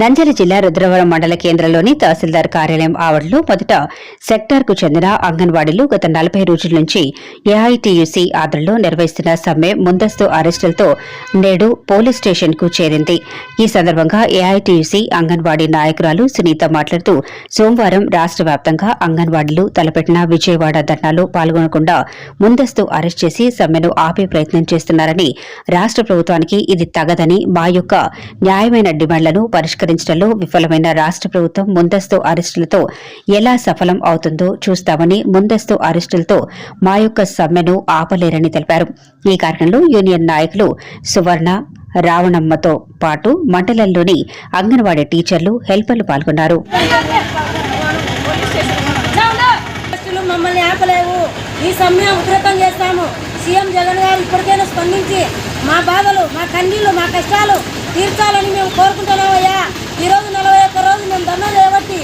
నంద్యాల జిల్లా రుద్రవరం మండల కేంద్రంలోని తహసీల్దార్ కార్యాలయం ఆవరణలో మొదట సెక్టార్కు చెందిన అంగన్వాడీలు గత నలభై రోజుల నుంచి ఏఐటీయూసీ ఆధ్వర్యంలో నిర్వహిస్తున్న సమ్మె ముందస్తు అరెస్టులతో నేడు పోలీస్ స్టేషన్కు చేరింది. ఈ సందర్భంగా ఏఐటీయూసీ అంగన్వాడీ నాయకురాలు సునీత మాట్లాడుతూ సోమవారం రాష్ట్ర వ్యాప్తంగా అంగన్వాడీలు తలపెట్టిన విజయవాడ ధర్నాలో పాల్గొనకుండా ముందస్తు అరెస్ట్ చేసి సమ్మెను ఆపే ప్రయత్నం చేస్తున్నారని రాష్ట్ర ప్రభుత్వానికి ఇది తగదని మా యొక్క న్యాయమైన డిమాండ్లను పరిష్కరించడంలో విఫలమైన రాష్ట్ర ప్రభుత్వం ముందస్తు అరెస్టులతో ఎలా సఫలం అవుతుందో చూస్తామని ముందస్తు అరెస్టులతో మా యొక్క సమ్మెను ఆపలేరని తెలిపారు. ఈ కార్యక్రమంలో యూనియన్ నాయకులు సువర్ణ రావణమ్మతో పాటు మండలంలోని అంగన్వాడీ టీచర్లు హెల్పర్లు పాల్గొన్నారు. మమ్మల్ని ఆపలేవు. ఈ సమ్మె ఉధృతం చేస్తాము. సీఎం జగన్ గారు ఇప్పటికైనా స్పందించి మా బాధలు మా కన్నీళ్ళు మా కష్టాలు తీర్చాలని మేము కోరుకుంటున్నామయ్యా. ఈరోజు నలభై ఒక్క రోజు మేము ధర్నా చేయబట్టి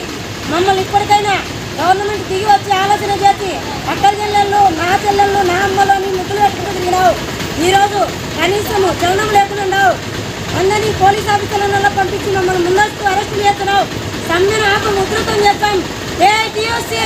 మమ్మల్ని ఇప్పటికైనా గవర్నమెంట్ దిగి వచ్చి ఆలోచన చేసి అక్క చెల్లెళ్ళు నా చెల్లెళ్ళు నా అమ్మలు అని ముద్దులు పెట్టుకుంటూ తిరిగినావు. ఈరోజు కనీసము కనీసం చలనం లేకుండా ఉన్నావు. అందరినీ పోలీస్ ఆఫీసర్లలో పంపించి మమ్మల్ని ముందస్తు అరెస్ట్ చేస్తున్నావు. సమ్మెను ఆకు ముద్రతం చేస్తాం ఏ ఏఐటియూసీ